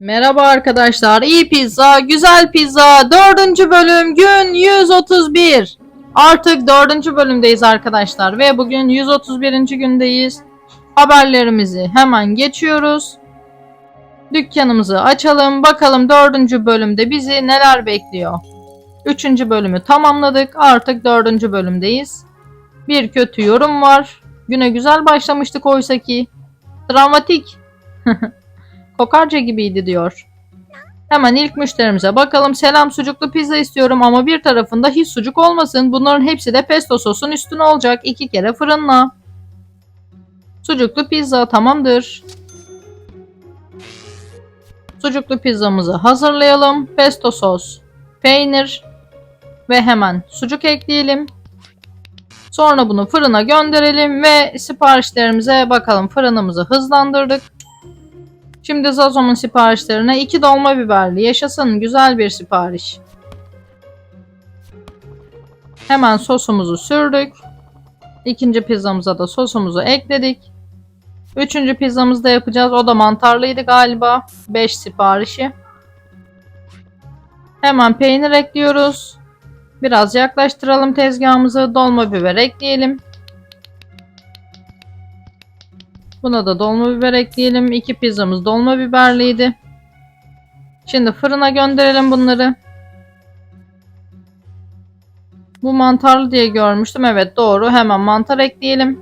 Merhaba arkadaşlar. İyi pizza, güzel pizza. Dördüncü bölüm gün 131. Artık dördüncü bölümdeyiz arkadaşlar. Ve bugün 131. gündeyiz. Haberlerimizi hemen geçiyoruz. Dükkanımızı açalım. Bakalım dördüncü bölümde bizi neler bekliyor. Üçüncü bölümü tamamladık. Artık dördüncü bölümdeyiz. Bir kötü yorum var. Güne güzel başlamıştık oysa ki. Dramatik. Kokarca gibiydi diyor. Hemen ilk müşterimize bakalım. Selam sucuklu pizza istiyorum ama bir tarafında hiç sucuk olmasın. Bunların hepsi de pesto sosun üstüne olacak. İki kere fırınla. Sucuklu pizza tamamdır. Sucuklu pizzamızı hazırlayalım. Pesto sos, peynir ve hemen sucuk ekleyelim. Sonra bunu fırına gönderelim ve siparişlerimize bakalım. Fırınımızı hızlandırdık. Şimdi Zazom'un siparişlerine iki dolma biberli. Yaşasın güzel bir sipariş. Hemen sosumuzu sürdük. İkinci pizzamıza da sosumuzu ekledik. Üçüncü pizzamızı da yapacağız. O da mantarlıydı galiba. 5 siparişi. Hemen peynir ekliyoruz. Biraz yaklaştıralım tezgahımızı. Dolma biber ekleyelim. Buna da dolma biber ekleyelim. İki pizzamız dolma biberliydi. Şimdi fırına gönderelim bunları. Bu mantarlı diye görmüştüm. Evet doğru. Hemen mantar ekleyelim.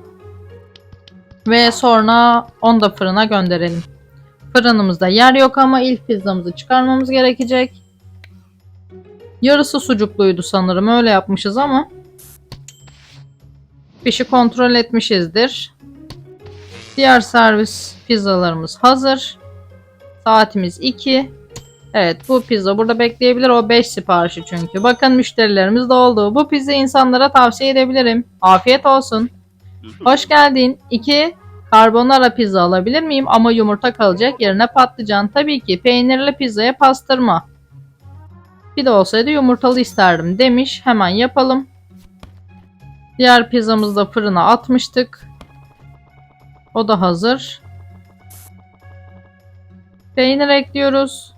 Ve sonra onu da fırına gönderelim. Fırınımızda yer yok ama ilk pizzamızı çıkarmamız gerekecek. Yarısı sucukluydu sanırım. Öyle yapmışız ama. Fişi kontrol etmişizdir. Diğer servis pizzalarımız hazır. Saatimiz 2. Evet bu pizza burada bekleyebilir. O 5 siparişi çünkü. Bakın müşterilerimiz de oldu. Bu pizza insanlara tavsiye edebilirim. Afiyet olsun. Hoş geldin. 2. Carbonara pizza alabilir miyim? Ama yumurta kalacak yerine patlıcan. Tabii ki peynirli pizzaya pastırma. Bir de olsaydı yumurtalı isterdim demiş. Hemen yapalım. Diğer pizzamızı da fırına atmıştık. O da hazır. Peynir ekliyoruz.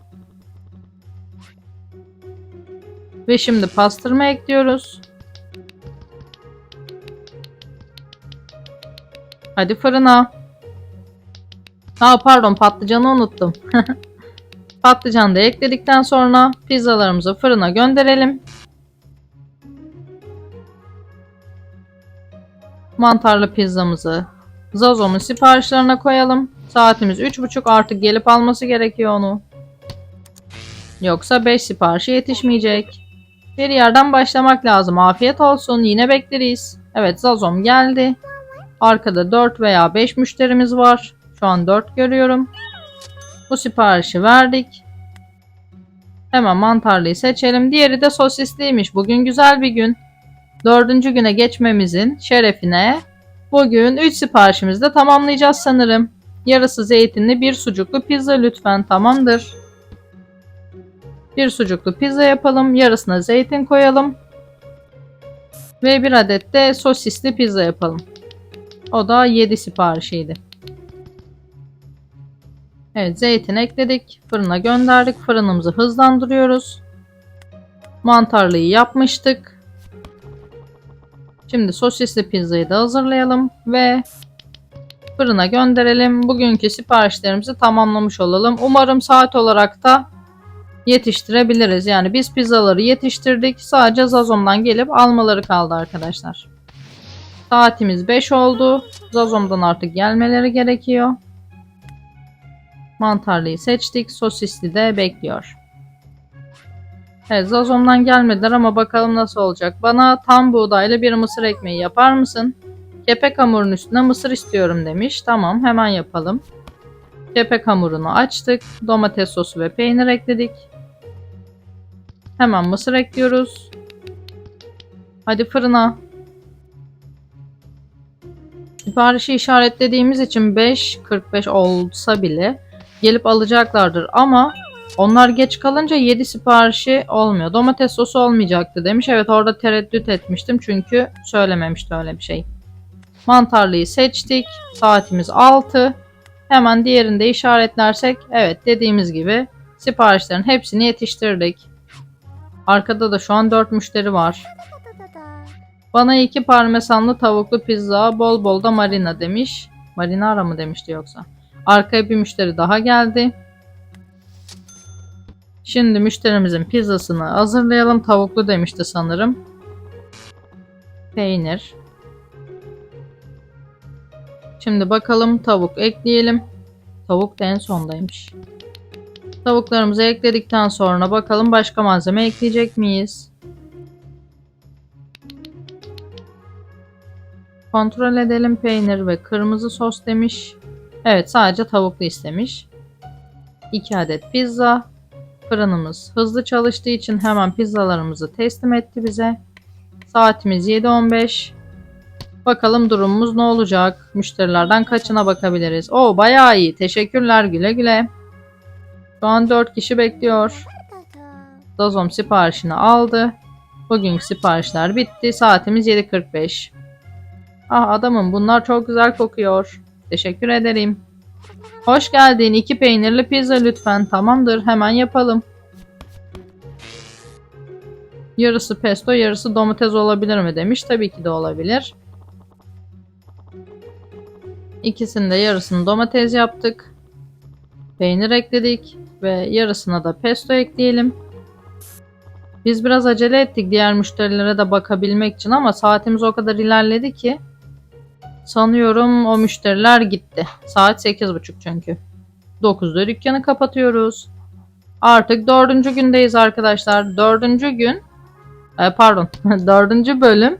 Ve şimdi pastırma ekliyoruz. Hadi fırına. Ha pardon patlıcanı unuttum. Patlıcanı da ekledikten sonra pizzalarımızı fırına gönderelim. Mantarlı pizzamızı Zazom'un siparişlerine koyalım. Saatimiz 3.30 artık gelip alması gerekiyor onu. Yoksa 5 siparişi yetişmeyecek. Bir yerden başlamak lazım. Afiyet olsun. Yine bekleriz. Evet Zazom geldi. Arkada 4 veya 5 müşterimiz var. Şu an 4 görüyorum. Bu siparişi verdik. Hemen mantarlıyı seçelim. Diğeri de sosisliymiş. Bugün güzel bir gün. Dördüncü güne geçmemizin şerefine Bugün 3 siparişimizi de tamamlayacağız sanırım. Yarısı zeytinli bir sucuklu pizza lütfen tamamdır. Bir sucuklu pizza yapalım. Yarısına zeytin koyalım. Ve bir adet de sosisli pizza yapalım. O da 7 siparişiydi. Evet zeytin ekledik. Fırına gönderdik. Fırınımızı hızlandırıyoruz. Mantarlıyı yapmıştık. Şimdi sosisli pizzayı da hazırlayalım ve fırına gönderelim. Bugünkü siparişlerimizi tamamlamış olalım. Umarım saat olarak da yetiştirebiliriz. Yani biz pizzaları yetiştirdik. Sadece Zazom'dan gelip almaları kaldı arkadaşlar. Saatimiz 5 oldu. Zazom'dan artık gelmeleri gerekiyor. Mantarlıyı seçtik. Sosisli de bekliyor. Evet Zazom'dan gelmediler ama bakalım nasıl olacak. Bana tam buğdaylı bir mısır ekmeği yapar mısın? Kepek hamurun üstüne mısır istiyorum demiş. Tamam hemen yapalım. Kepek hamurunu açtık. Domates sosu ve peynir ekledik. Hemen mısır ekliyoruz. Hadi fırına. Siparişi işaretlediğimiz için 5.45 olsa bile gelip alacaklardır ama onlar geç kalınca 7 siparişi olmuyor. Domates sosu olmayacaktı demiş. Evet orada tereddüt etmiştim çünkü söylememişti öyle bir şey. Mantarlıyı seçtik. Saatimiz 6. Hemen diğerini de işaretlersek evet dediğimiz gibi siparişlerin hepsini yetiştirdik. Arkada da şu an 4 müşteri var. Bana iki parmesanlı tavuklu pizza, bol bol da marina demiş. Marinara mı demişti yoksa? Arkaya bir müşteri daha geldi. Şimdi müşterimizin pizzasını hazırlayalım. Tavuklu demişti sanırım. Peynir. Şimdi bakalım tavuk ekleyelim. Tavuk da en sondaymış. Tavuklarımızı ekledikten sonra bakalım başka malzeme ekleyecek miyiz? Kontrol edelim peynir ve kırmızı sos demiş. Evet sadece tavuklu istemiş. 2 adet pizza. Fırınımız hızlı çalıştığı için hemen pizzalarımızı teslim etti bize. Saatimiz 7.15. Bakalım durumumuz ne olacak? Müşterilerden kaçına bakabiliriz? Oo bayağı iyi. Teşekkürler güle güle. Şu an 4 kişi bekliyor. Dazom siparişini aldı. Bugünkü siparişler bitti. Saatimiz 7.45. Ah adamım bunlar çok güzel kokuyor. Teşekkür ederim. Hoş geldin. İki peynirli pizza lütfen. Tamamdır. Hemen yapalım. Yarısı pesto, yarısı domates olabilir mi demiş. Tabii ki de olabilir. İkisinde yarısını domates yaptık. Peynir ekledik ve yarısına da pesto ekleyelim. Biz biraz acele ettik diğer müşterilere de bakabilmek için ama saatimiz o kadar ilerledi ki sanıyorum o müşteriler gitti. Saat 8.30 çünkü. 9'da dükkanı kapatıyoruz. Artık dördüncü gündeyiz arkadaşlar. Dördüncü gün e, pardon dördüncü bölüm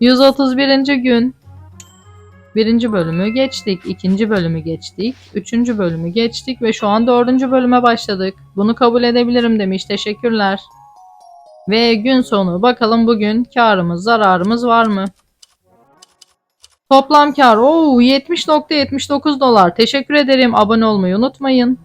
131. gün. Birinci bölümü geçtik, ikinci bölümü geçtik, üçüncü bölümü geçtik ve şu an dördüncü bölüme başladık. Bunu kabul edebilirim demiş. Teşekkürler. Ve gün sonu bakalım bugün karımız, zararımız var mı? Toplam kar Oo 70.79 dolar. Teşekkür ederim. Abone olmayı unutmayın.